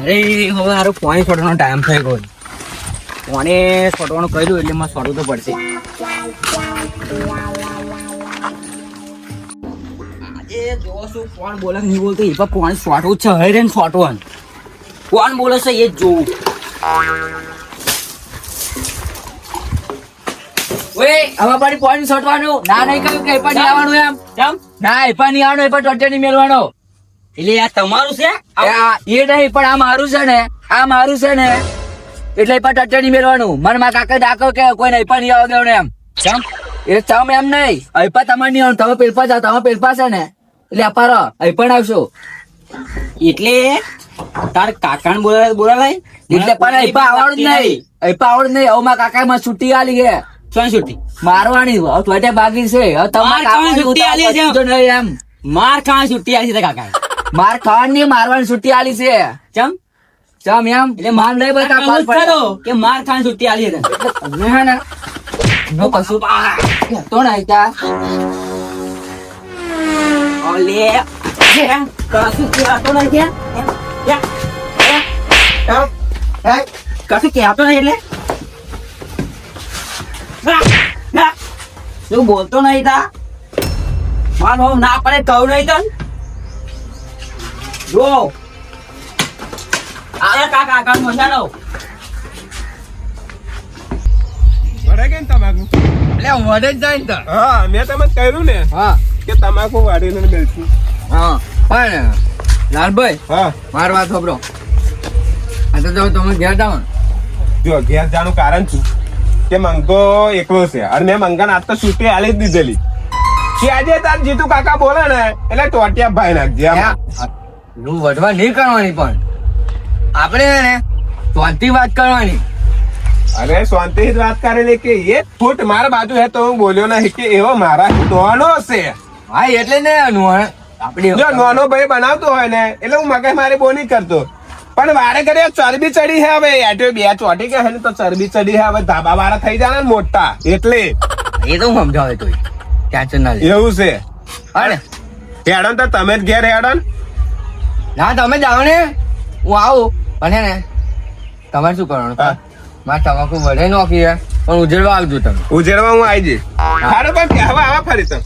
અરે હવે હારું પાણી છોડવાનો ટાઈમ થઈ ગયો. પાણી છોડવાનું કહ્યું એટલે મારે છોડવું તો પડશે. આજે જોવો શું કોણ બોલે નહીં બોલતો એ પણ પાણી છોટવું છે હરે ને છોટવાનું કોણ બોલે છે એ જ જોવું. હવે પાણી પાણી છોટવાનું ના નહીં કહ્યું કે એ પણ આવવાનું એમ. ના એ પણ નહીં આવવાનું એ પણ ટોટે નહીં મેળવાનો. એટલે આ તમારું છે? એ નહીં પણ આ મારું છે ને. આ મારું છે ને. એટલે પણ ટટણી મેળવાનું મને કાકા દાખો કે કોઈ નહીં પણ યાદ દેવાનું એમ. ચમ? એ ચમ એમ નહીં. અહીં પણ તમારે નહીં તમે પેલપા જાઓ તમે પેલપા છે ને. એટલે અપારો અહીં પણ આવશો. એટલે તાર કાકા ને બોલાવે બોલાવાય? એટલે પણ અહીં આવડ નહીં. અહીં જ નહીં. હવે મારા કાકા માં છૂટી આલી ગયા શું છૂટી? મારવાની. હવે બાકી છે. હવે તમારે છૂટી આલી છે. એમ. માર ખાવા છૂટી આલી છે કાકા માર ખાવાની મારવાની છુટ્ટી આલી છે. ચમ? ચમ એમ? એટલે માર લઈ બતા પાલ પડ્યો કે માર ખાવાની છુટ્ટી આલી છે તમને હે ને નો કશું તો ના તા ઓલે કશું કહેતો નહીં કે કશું કહેતો નહીં એટલે? તું બોલતો નહીં તા? મારો ના પડે કહું નહીં તન. જો. આ કાકા કાકા મસાલો વડે કે તમાકુ? એટલે વડે જ જાય ને હા મેં તમને કહ્યું ને હા. કે તમાકુ વાડીને બેસું. હા પણ લાલભાઈ હા. માર વાત ખબરો આ તો જો તમે ઘેર જાઓ જો ઘેર જાનું કારણ શું? કે મંગો એકલો છે. અને મેં મંગાને આજ તો છૂટી આલી જ દીધેલી. કે આજે તાર જીતુ કાકા બોલે ને એટલે ટોટિયા ભાઈ નાખજે. નું વઢવા નહીં કરવાની પણ. આપણે હે ને શાંતિ વાત કરવાની. અરે શાંતિ જ વાત કરેલી કે એ ફૂટ મારા બાજુ હે તો હું બોલ્યો નહીં કે એવો મારા નોનો હશે હા એટલે ને આપણે જો નોનો ભાઈ બનાવતો હોય ને એટલે હું મગજ મારી બોની કરતો. પણ વારે ઘરે ચરબી ચડી હે હવે એટો બે ચોટી કે હે ને તો ચરબી ચડી હે હવે ધાબા વાળા થઈ જાય ને મોટા. એટલે એ તો હું સમજાવે તોય. ટેન્શન ના એવું છે. અરે હેડો ને તો તમે જ ઘેર હેડો ને તમે જાઓ ને. હું આવું. અને ને તમારે શું કરવાનું? મારે તમાકુ વધે નોખી પણ ઉજેડવા આવજો તમે. ઉજેડવા હું આવી જઈશ. સારું પણ હવે આવા ફરી તમે.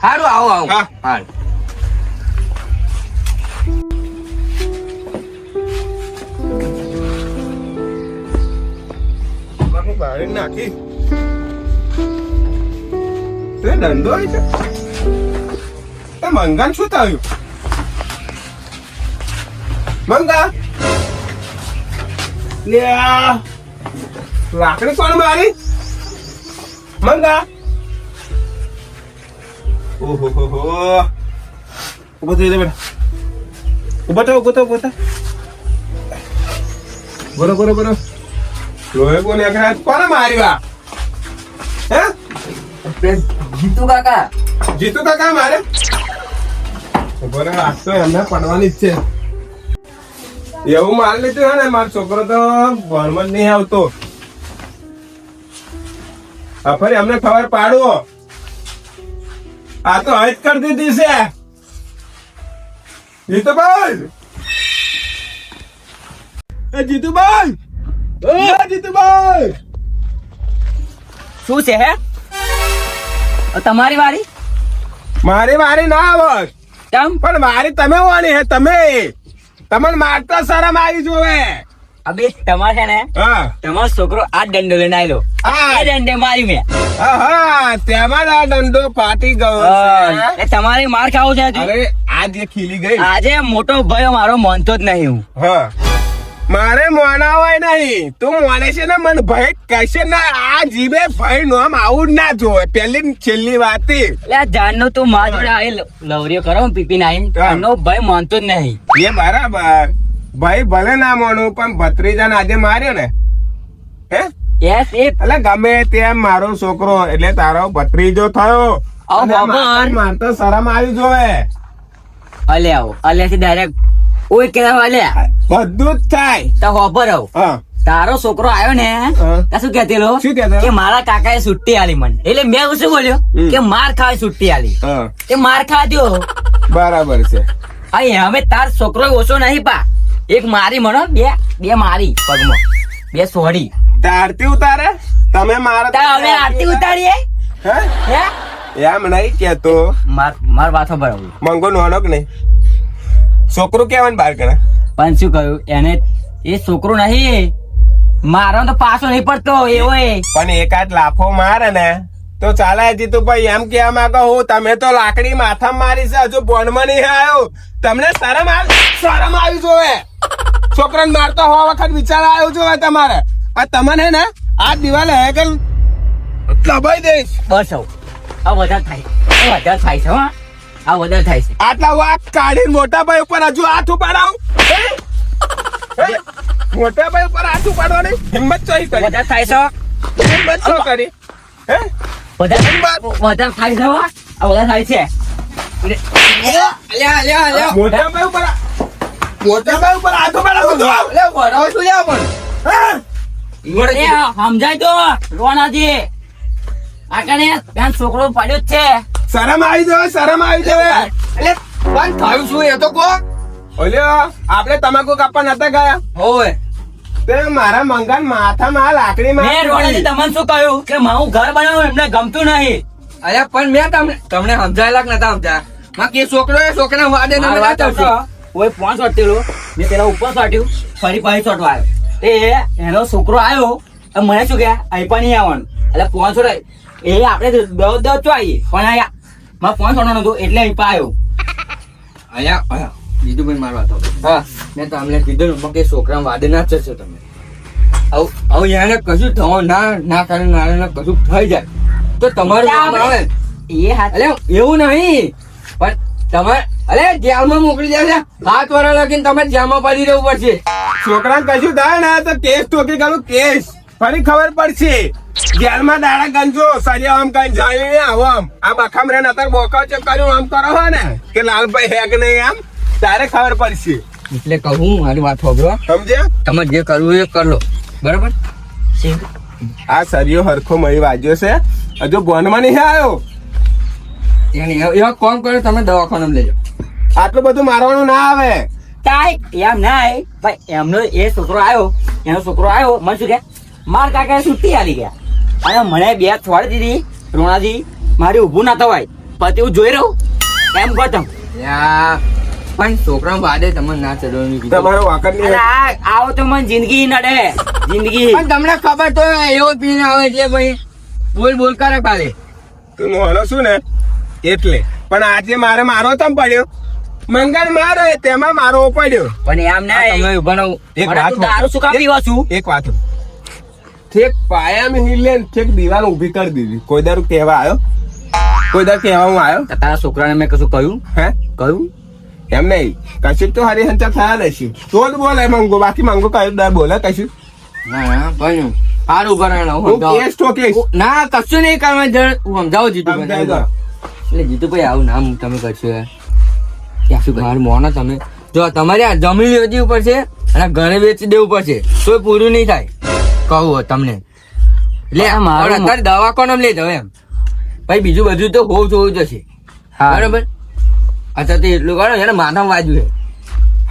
સારું આવો આવો. હા. નાખી. ધંધો મંગાન શું થયું? મંગા? લે લાકડી કોણ મારી? મંગા? ઓહો હો હો ઊભો થઈ બેટા. ઊભો થા ઊભો થા ઊભો થા. બરો બરો બરો લોહી કોને એકરા કોને માર્યા? હે? જીતુ કાકા. જીતુ કાકા મારે? રે આજ તો એમને પડવાની જ છે. એવું માલ લીધું હે ને મારો છોકરો તો ભણમાં નહીં આવતો. ફરી અમને ખબર પાડવો. આ તો હજ કરી દીધી છે. જીતુભાઈ! એ જીતુભાઈ! એ જીતુભાઈ! શું છે હે? તમારી વારી? મારી વારી ના કેમ? પણ મારી તમે વાણી હે તમે. તમને મારતા શરમ આવી જોવે અબે તમાર છે ને હા. તમારો છોકરો આ દંડો લઈને આવેલો. આ દંડે મારી મેં. તેમાં આ દંડો પાટી ગયો છે. એ તમારે માર ખાવું છે આજે અરે ખીલી ગઈ. આજે મોટો ભાઈ મારો માનતો જ નહીં હું. હા. મારે મોના હોય નહીં. તું મોને છે ને મને ભાઈ કહેશે ને આ જીભે ભાઈ નો આમ આવું જ ના જોવે. પેલી છેલ્લી વાત એટલે આ જાનનો તું મા જોડે આઈ લવરીઓ કરો પીપી નાઈન નો ભાઈ માનતો જ નહીં. એ બરાબર. ભાઈ ભલે ના માનું પણ ભત્રીજાને આજે માર્યો ને. હે? યસ એ. એટલે ગમે તેમ મારો છોકરો એટલે તારો ભત્રીજો થયો. આવો અને બાબર. માર- માર તો શરમ આવી જોવે. અલે આવો. અલે ડાયરેક્ટ ઓય કેવા વાલ્યા બધું જ થાય. તો હોબર આવ. તારો છોકરો આવ્યો ને શું કેતેલો શું કેતો કે મારા કાકાએ સુટ્ટી આલી મને. એટલે મેં શું બોલ્યો? કે માર ખાવા સુટ્ટી આલી. કે માર ખાવા દો બરાબર છે. અહીં હવે તાર છોકરો ઓછો નહીં પા. એક મારી મનો બે બે મારી પગમાં. બે સોડી તારતી ઉતારે? તમે મારા તા હવે આરતી ઉતારીએ? હે? હે? એમ નહીં કેતો માર માર વાતો બરાબર મંગો નોનો કે નહીં. છોકરું કેવાનું બાર કરે. પણ શું કહ્યું? એને એ છોકરો નહીં મારો તો પાછો નહીં પડતો એવો પણ એકાદ લાફો મારે ને તો ચાલે જીતુ ભાઈ એમ કેવા માંગો હું તમે તો લાકડી માથા મારી છે હજુ બોનમાં નહીં આવ્યો. તમને શરમ આવી શરમ આવી જોવે. છોકરાને મારતો હોવા વખત વિચાર આવ્યો જોવે તમારે. આ તમને ને આ દિવાલ હેકલ દબાઈ દઈશ. બસ આવ. આ વધારે થાય. વધારે થાય છે હો. આ વધારે થાય છે. આટલા વાત કાઢીને મોટા ભાઈ ઉપર હજુ હાથ ઉપાડાવ? મોટા ભાઈ ઉપર હાથ ઉપાડવાની? હિંમત ચોઈ કરી. વધારે થાય છે. હિંમત ચો કરી. હે? વધારે વધારે થાય છે આ વધારે થાય છે. અલ્યા અલ્યા અલ્યા મોટા ભાઈ ઉપર મોટા ભાઈ ઉપર હાથ ઉપાડાવ તો. સમજાય તો રોનાજી આ ત્યાં છોકરો પડ્યો જ છે. શરમ આવી જાય શરમ આવી જાય. એટલે પણ થયું શું એ તો કો ઓલ્યો આપણે તમાકુ કાપવા નતા ગયા હોવે. તે મારા મંગન માથામાં લાકડી લાકડી મેં રોડાજી તમને શું કહ્યું? કે મારું ઘર બનાવું એમને ગમતું નહીં. અરે પણ મેં તમને તમને સમજાયેલા કે નતા સમજાયા? માં કે છોકરો એ છોકરા વાદે ના વાત કરતો. આવશે. પાંચ વાટેલું મેં પેલા ઉપર સાટ્યું. ફરી પાછી ચોટવા આવ્યો. તે એનો છોકરો આવ્યો. અને મને શું કે અહીં પણ નહીં આવવાનું. એટલે પાંચ એ આપણે દસ દસ ચો આવીએ. પણ અહીંયા મારે ફોન વાટવાનું હતું એટલે અહીં પાયો. અહીંયા અહીંયા બીજું ભાઈ મારવા તો હા. મેં તમને કીધું ને કે છોકરા વાદે ના ચડશો તમે. આવું આવું યાને કશું થવા ના ના કરે ના ના કશું થઈ જાય. તો તમારું નામ આવે. એ હાથ અલે એવું નહીં. પણ તમારે અરે જેલમાં મોકલી દેશે હાથ વાળા લગીને તમે જેલમાં પડી રહેવું પડશે. છોકરાને કશું થાય ને તો કેસ ટોકી કરું કેસ. ફરી ખબર પડશે. જેલમાં દાડા ગંજો સરિયા આમ કઈ જાય ને આવો આમ. આ બખામ રે નતર બોકા છે કર્યું આમ કરો હો ને કે લાલભાઈ હે કે નહીં આમ? તારે ખબર પડશે. એટલે કહું મારી વાત સાંભળો સમજ્યા? તમે જે કરવું એ કર. લો બરાબર આ સરિયો હરખો મળી વાજ્યો છે. હજુ બોનમાં નહીં આવ્યો? એને એવા કોમ કર્યો તમે દવાખાનામાં લેજો આટલું બધું મારવાનું ના આવે. કાંઈ એમ નાય ભાઈ એમનો એ છોકરો આવ્યો એનો છોકરો આવ્યો મને શું કે? માર કાકા છુટ્ટી આવી ગયા. અને મને બે છોડી દીધી. રોણાજી મારી ઊભું ના થવાય. પછી હું જોઈ રહ્યો એમ કહો તમ પણ છોકરા વાદે તમને ના ચડવાનું કીધું. તમારો વાકર નહીં આવો તો મને જિંદગી નડે. જિંદગી. પણ તમને ખબર તો એવો પીને આવે છે ભાઈ. બોલ બોલ કરે કાલે તું હલો શું ને એટલે. પણ આજે મારે મારો તમ પડ્યો. મંગન મારો તેમાં મારો પડ્યો. પણ એમ ના તમે ઊભા એક વાત દારૂ શું કામ પીવા છું. એક વાત ઠેક પાયામાં હિલે ઠેક દીવાલ ઊભી કરી દીધી. કોઈ દારૂ કહેવા આવ્યો? કોઈ દારૂ કહેવા હું આવ્યો તારા છોકરાને મેં કશું કહ્યું? હે? કહ્યું? એમ નહીં. કશું તો હરી હંચા થયા નથી તો જ બોલે મંગો. બાકી મંગો કયું દર બોલે કશું? ના ભાઈ સારું હું કેસ ના કશું નહીં કરવા જણ હું સમજાવું જીતું એટલે જીતુભાઈ આવું નામ તમે કરશો. ક્યાં શું મારું મોનો તમે? જો તમારે આ જમીન વેચવી ઉપર છે અને ઘરે વેચી દેવું પડશે. કોઈ પૂરું નહીં થાય. કહું તમને. એટલે આ મારું અત્યારે દવાખાને લઈ જાવ એમ. પછી બીજું બધું તો હોવું જોવું જશે. હા. બરાબર? અત્યારે તો એટલું કરો એને માથા વાજ્યું છે.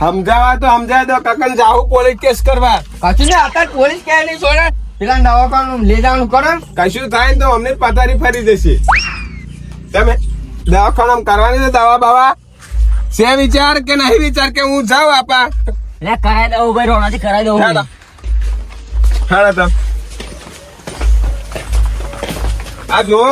સમજાવા તો સમજાય દો કકન જાવું પોલીસ કેસ કરવા. કશું ને અત્યારે પોલીસ કે નહીં છોડે પેલા દવાખાનું લઈ જવાનું કરો કશું થાય તો અમને પથારી ફરી જશે તમે દવાખાનામાં કરવાની છે દવા બાવા? છે વિચાર કે નહીં વિચાર કે હું જાઉં આપા? એટલે કરાવી દઉં ભાઈ રોણાથી કરાવી દઉં હેડો. હેડો તો આ જુઓ